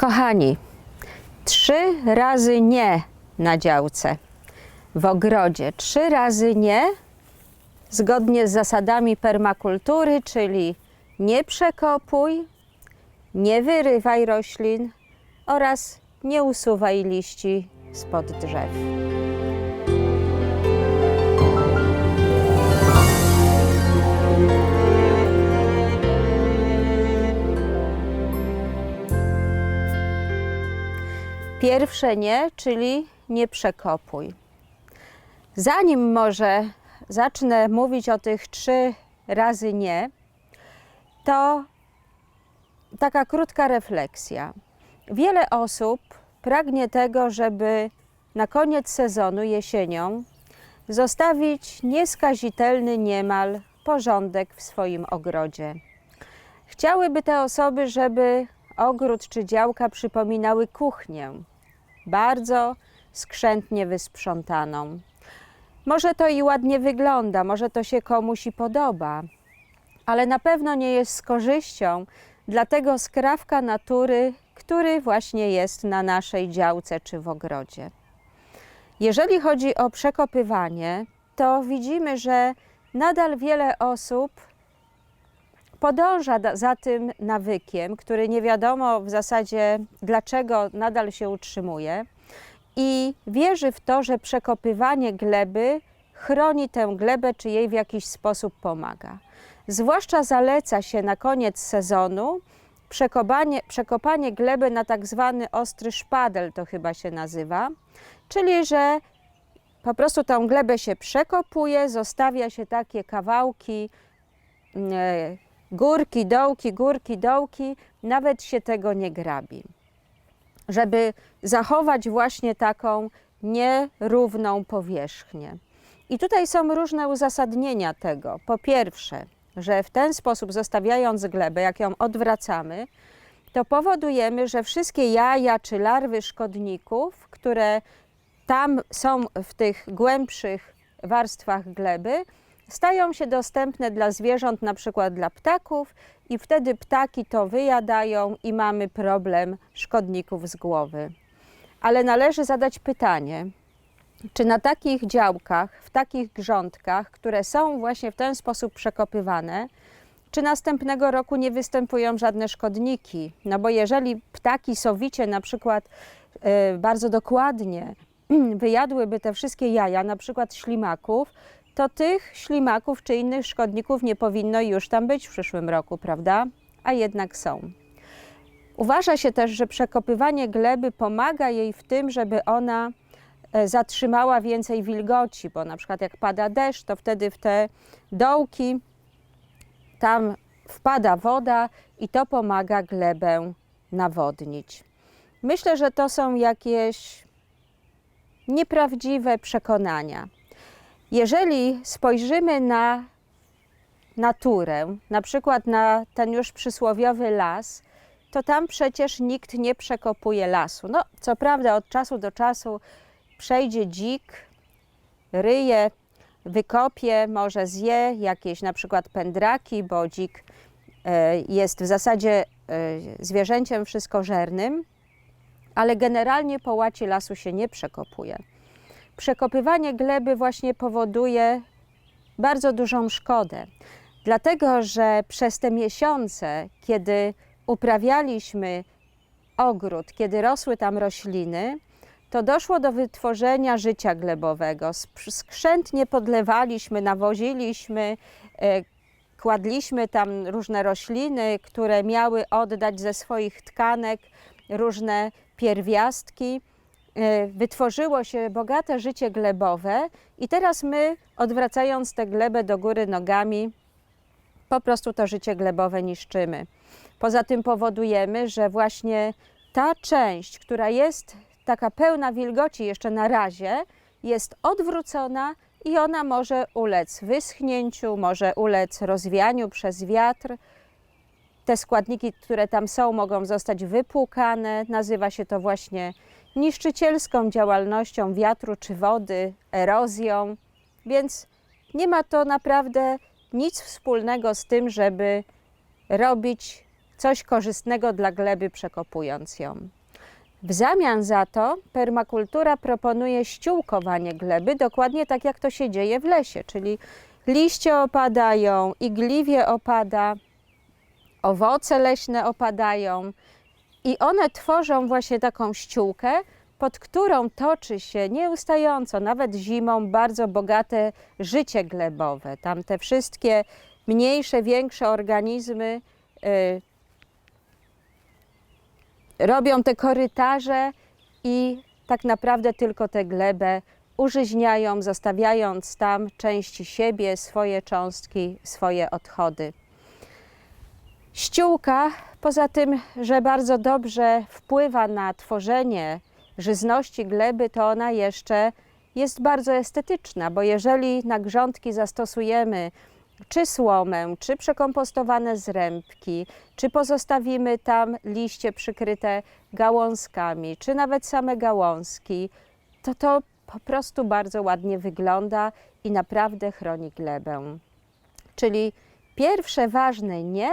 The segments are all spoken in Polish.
Kochani, trzy razy nie na działce, w ogrodzie. Trzy razy nie, zgodnie z zasadami permakultury, czyli nie przekopuj, nie wyrywaj roślin oraz nie usuwaj liści spod drzew. Pierwsze nie, czyli nie przekopuj. Zanim może zacznę mówić o tych trzy razy nie, to taka krótka refleksja. Wiele osób pragnie tego, żeby na koniec sezonu jesienią zostawić nieskazitelny niemal porządek w swoim ogrodzie. Chciałyby te osoby, żeby ogród czy działka przypominały kuchnię, bardzo skrzętnie wysprzątaną. Może to i ładnie wygląda, może to się komuś i podoba, ale na pewno nie jest z korzyścią dla tego skrawka natury, który właśnie jest na naszej działce czy w ogrodzie. Jeżeli chodzi o przekopywanie, to widzimy, że nadal wiele osób podąża za tym nawykiem, który nie wiadomo w zasadzie dlaczego nadal się utrzymuje i wierzy w to, że przekopywanie gleby chroni tę glebę czy jej w jakiś sposób pomaga. Zwłaszcza zaleca się na koniec sezonu przekopanie, przekopanie gleby na tak zwany ostry szpadel, to chyba się nazywa, czyli że po prostu tą glebę się przekopuje, zostawia się takie kawałki, e, górki, dołki, górki, dołki, nawet się tego nie grabi. Żeby zachować właśnie taką nierówną powierzchnię. I tutaj są różne uzasadnienia tego. Po pierwsze, że w ten sposób zostawiając glebę, jak ją odwracamy, to powodujemy, że wszystkie jaja czy larwy szkodników, które tam są w tych głębszych warstwach gleby, stają się dostępne dla zwierząt, na przykład dla ptaków, i wtedy ptaki to wyjadają i mamy problem szkodników z głowy. Ale należy zadać pytanie, czy na takich działkach, w takich grządkach, które są właśnie w ten sposób przekopywane, czy następnego roku nie występują żadne szkodniki? No bo jeżeli ptaki sowicie na przykład e, bardzo dokładnie wyjadłyby te wszystkie jaja, na przykład ślimaków, to tych ślimaków czy innych szkodników nie powinno już tam być w przyszłym roku, prawda? A jednak są. Uważa się też, że przekopywanie gleby pomaga jej w tym, żeby ona e, zatrzymała więcej wilgoci, bo na przykład jak pada deszcz, to wtedy w te dołki tam wpada woda i to pomaga glebę nawodnić. Myślę, że to są jakieś nieprawdziwe przekonania. Jeżeli spojrzymy na naturę, na przykład na ten już przysłowiowy las, to tam przecież nikt nie przekopuje lasu. No, co prawda, od czasu do czasu przejdzie dzik, ryje, wykopie, może zje jakieś na przykład pędraki, bo dzik e, jest w zasadzie e, zwierzęciem wszystkożernym, ale generalnie po łacie lasu się nie przekopuje. Przekopywanie gleby właśnie powoduje bardzo dużą szkodę, dlatego że przez te miesiące, kiedy uprawialiśmy ogród, kiedy rosły tam rośliny, to doszło do wytworzenia życia glebowego. Skrzętnie podlewaliśmy, nawoziliśmy, e, kładliśmy tam różne rośliny, które miały oddać ze swoich tkanek różne pierwiastki. E, Wytworzyło się bogate życie glebowe, i teraz my, odwracając tę glebę do góry nogami, po prostu to życie glebowe niszczymy. Poza tym powodujemy, że właśnie ta część, która jest taka pełna wilgoci jeszcze na razie, jest odwrócona i ona może ulec wyschnięciu, może ulec rozwianiu przez wiatr. Te składniki, które tam są, mogą zostać wypłukane. Nazywa się to właśnie niszczycielską działalnością wiatru czy wody, erozją. Więc nie ma to naprawdę nic wspólnego z tym, żeby robić coś korzystnego dla gleby, przekopując ją. W zamian za to permakultura proponuje ściółkowanie gleby, dokładnie tak jak to się dzieje w lesie, czyli liście opadają, igliwie opada, owoce leśne opadają i one tworzą właśnie taką ściółkę, pod którą toczy się nieustająco, nawet zimą, bardzo bogate życie glebowe. Tam te wszystkie mniejsze, większe organizmy y, robią te korytarze i tak naprawdę tylko tę glebę użyźniają, zostawiając tam części siebie, swoje cząstki, swoje odchody. Ściółka, poza tym, że bardzo dobrze wpływa na tworzenie żyzności gleby, to ona jeszcze jest bardzo estetyczna, bo jeżeli na grządki zastosujemy czy słomę, czy przekompostowane zrębki, czy pozostawimy tam liście przykryte gałązkami, czy nawet same gałązki, to to po prostu bardzo ładnie wygląda i naprawdę chroni glebę. Czyli pierwsze ważne nie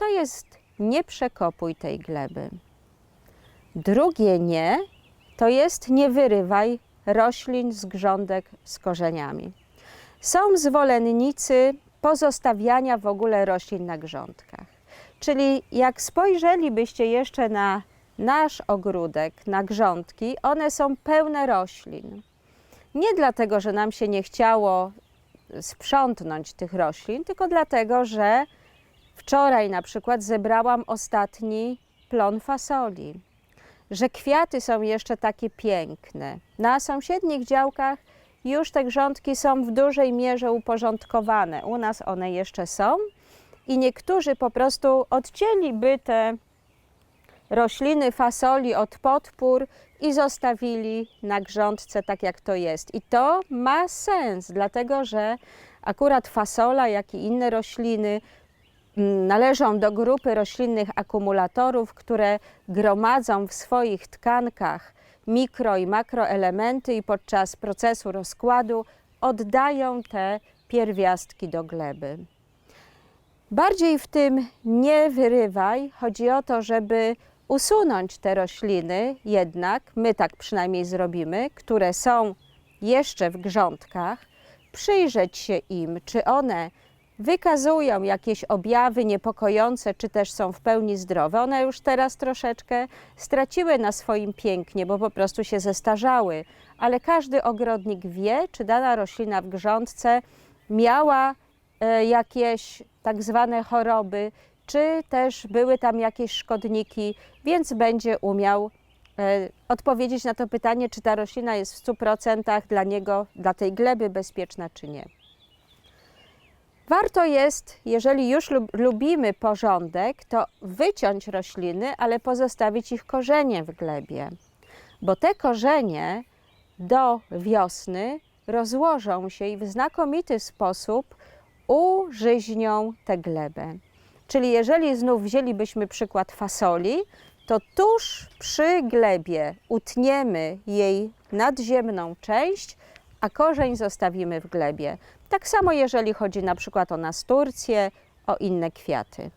to jest nie przekopuj tej gleby. Drugie nie to jest nie wyrywaj roślin z grządek z korzeniami. Są zwolennicy pozostawiania w ogóle roślin na grządkach. Czyli jak spojrzelibyście jeszcze na nasz ogródek, na grządki, one są pełne roślin. Nie dlatego, że nam się nie chciało sprzątnąć tych roślin, tylko dlatego, że wczoraj na przykład zebrałam ostatni plon fasoli, że kwiaty są jeszcze takie piękne. Na sąsiednich działkach już te grządki są w dużej mierze uporządkowane. U nas one jeszcze są i niektórzy po prostu odcięliby te rośliny fasoli od podpór i zostawili na grządce tak jak to jest. I to ma sens, dlatego że akurat fasola, jak i inne rośliny należą do grupy roślinnych akumulatorów, które gromadzą w swoich tkankach mikro i makroelementy i podczas procesu rozkładu oddają te pierwiastki do gleby. Bardziej w tym nie wyrywaj. Chodzi o to, żeby usunąć te rośliny, jednak my tak przynajmniej zrobimy, które są jeszcze w grządkach, przyjrzeć się im, czy one wykazują jakieś objawy niepokojące, czy też są w pełni zdrowe. One już teraz troszeczkę straciły na swoim pięknie, bo po prostu się zestarzały, ale każdy ogrodnik wie, czy dana roślina w grządce miała e, jakieś tak zwane choroby, czy też były tam jakieś szkodniki, więc będzie umiał e, odpowiedzieć na to pytanie, czy ta roślina jest w 100% dla niego, dla tej gleby bezpieczna, czy nie. Warto jest, jeżeli już lub, lubimy porządek, to wyciąć rośliny, ale pozostawić ich korzenie w glebie, bo te korzenie do wiosny rozłożą się i w znakomity sposób użyźnią tę glebę. Czyli jeżeli znów wzięlibyśmy przykład fasoli, to tuż przy glebie utniemy jej nadziemną część, a korzeń zostawimy w glebie. Tak samo jeżeli chodzi na przykład o nasturcję, o inne kwiaty.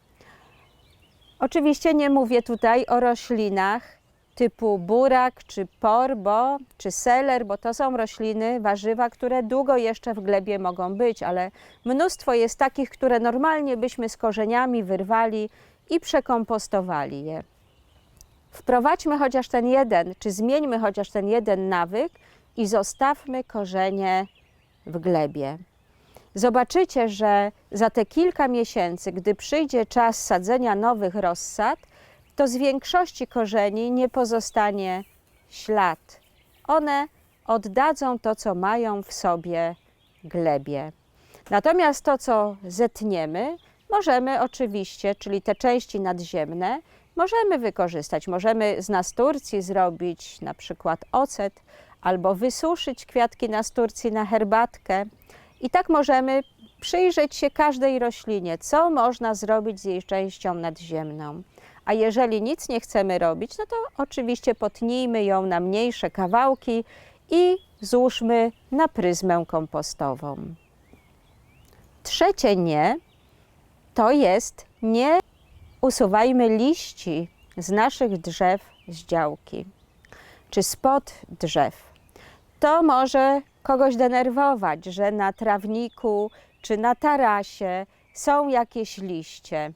Oczywiście nie mówię tutaj o roślinach typu burak, czy porbo, czy seler, bo to są rośliny, warzywa, które długo jeszcze w glebie mogą być, ale mnóstwo jest takich, które normalnie byśmy z korzeniami wyrwali i przekompostowali je. Wprowadźmy chociaż ten jeden, czy zmieńmy chociaż ten jeden nawyk i zostawmy korzenie w glebie. Zobaczycie, że za te kilka miesięcy, gdy przyjdzie czas sadzenia nowych rozsad, to z większości korzeni nie pozostanie ślad. One oddadzą to, co mają w sobie glebie. Natomiast to, co zetniemy, możemy oczywiście, czyli te części nadziemne, możemy wykorzystać. Możemy z nasturcji zrobić na przykład ocet, albo wysuszyć kwiatki nasturcji na herbatkę. I tak możemy przyjrzeć się każdej roślinie, co można zrobić z jej częścią nadziemną. A jeżeli nic nie chcemy robić, no to oczywiście potnijmy ją na mniejsze kawałki i złóżmy na pryzmę kompostową. Trzecie nie to jest nie usuwajmy liści z naszych drzew z działki czy spod drzew. To może kogoś denerwować, że na trawniku czy na tarasie są jakieś liście.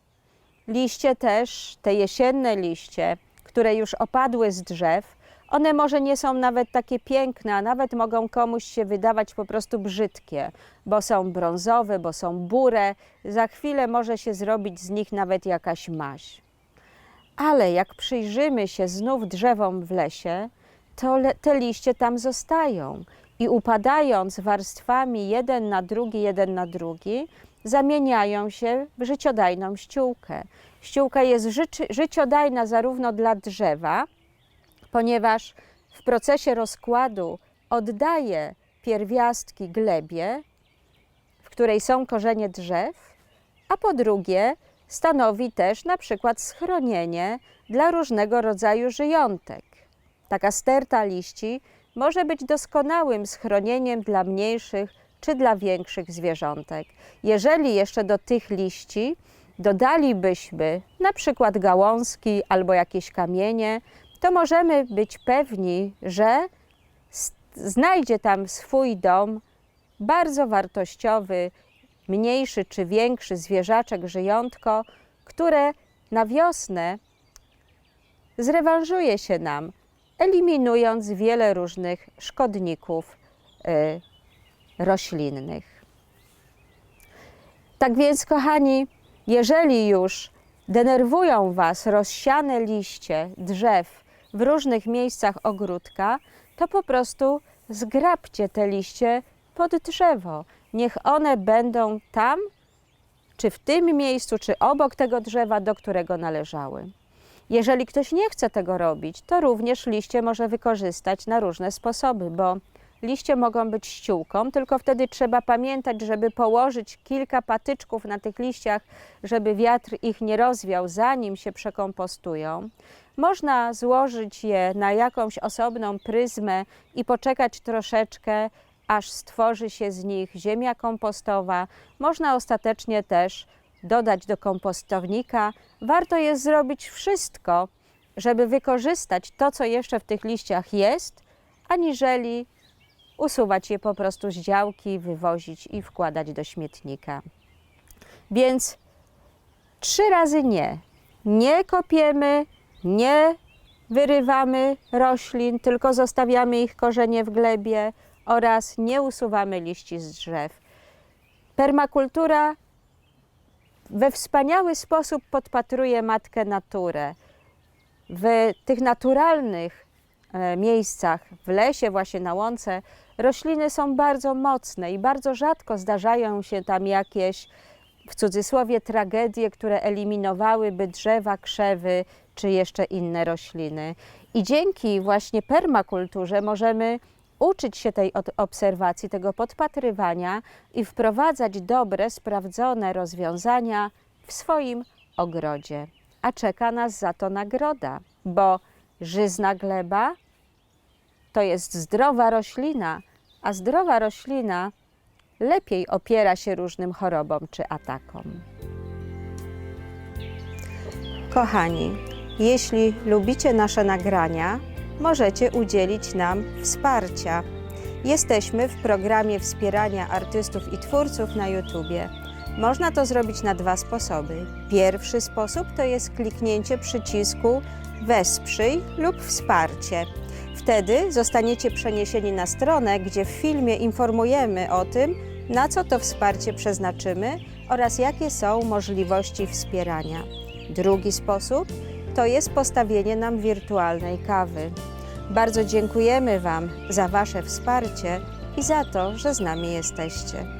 Liście też, te jesienne liście, które już opadły z drzew, one może nie są nawet takie piękne, a nawet mogą komuś się wydawać po prostu brzydkie, bo są brązowe, bo są bure. Za chwilę może się zrobić z nich nawet jakaś maź. Ale jak przyjrzymy się znów drzewom w lesie, to te liście tam zostają i upadając warstwami jeden na drugi, jeden na drugi, zamieniają się w życiodajną ściółkę. Ściółka jest życiodajna zarówno dla drzewa, ponieważ w procesie rozkładu oddaje pierwiastki glebie, w której są korzenie drzew, a po drugie stanowi też na przykład schronienie dla różnego rodzaju żyjątek. Taka sterta liści może być doskonałym schronieniem dla mniejszych czy dla większych zwierzątek. Jeżeli jeszcze do tych liści dodalibyśmy na przykład gałązki albo jakieś kamienie, to możemy być pewni, że znajdzie tam swój dom bardzo wartościowy, mniejszy czy większy zwierzaczek, żyjątko, które na wiosnę zrewanżuje się nam, eliminując wiele różnych szkodników y, roślinnych. Tak więc, kochani, jeżeli już denerwują Was rozsiane liście drzew w różnych miejscach ogródka, to po prostu zgrabcie te liście pod drzewo. Niech one będą tam, czy w tym miejscu, czy obok tego drzewa, do którego należały. Jeżeli ktoś nie chce tego robić, to również liście może wykorzystać na różne sposoby, bo liście mogą być ściółką, tylko wtedy trzeba pamiętać, żeby położyć kilka patyczków na tych liściach, żeby wiatr ich nie rozwiał, zanim się przekompostują. Można złożyć je na jakąś osobną pryzmę i poczekać troszeczkę, aż stworzy się z nich ziemia kompostowa. Można ostatecznie też dodać do kompostownika. Warto jest zrobić wszystko, żeby wykorzystać to, co jeszcze w tych liściach jest, aniżeli usuwać je po prostu z działki, wywozić i wkładać do śmietnika. Więc trzy razy nie. Nie kopiemy, nie wyrywamy roślin, tylko zostawiamy ich korzenie w glebie oraz nie usuwamy liści z drzew. Permakultura we wspaniały sposób podpatruje matkę naturę. W tych naturalnych e, miejscach, w lesie, właśnie na łące, rośliny są bardzo mocne i bardzo rzadko zdarzają się tam jakieś, w cudzysłowie, tragedie, które eliminowałyby drzewa, krzewy czy jeszcze inne rośliny. I dzięki właśnie permakulturze możemy uczyć się tej obserwacji, tego podpatrywania i wprowadzać dobre, sprawdzone rozwiązania w swoim ogrodzie. A czeka nas za to nagroda, bo żyzna gleba to jest zdrowa roślina, a zdrowa roślina lepiej opiera się różnym chorobom czy atakom. Kochani, jeśli lubicie nasze nagrania, możecie udzielić nam wsparcia. Jesteśmy w programie wspierania artystów i twórców na YouTubie. Można to zrobić na dwa sposoby. Pierwszy sposób to jest kliknięcie przycisku Wesprzyj lub Wsparcie. Wtedy zostaniecie przeniesieni na stronę, gdzie w filmie informujemy o tym, na co to wsparcie przeznaczymy oraz jakie są możliwości wspierania. Drugi sposób to jest postawienie nam wirtualnej kawy. Bardzo dziękujemy Wam za Wasze wsparcie i za to, że z nami jesteście.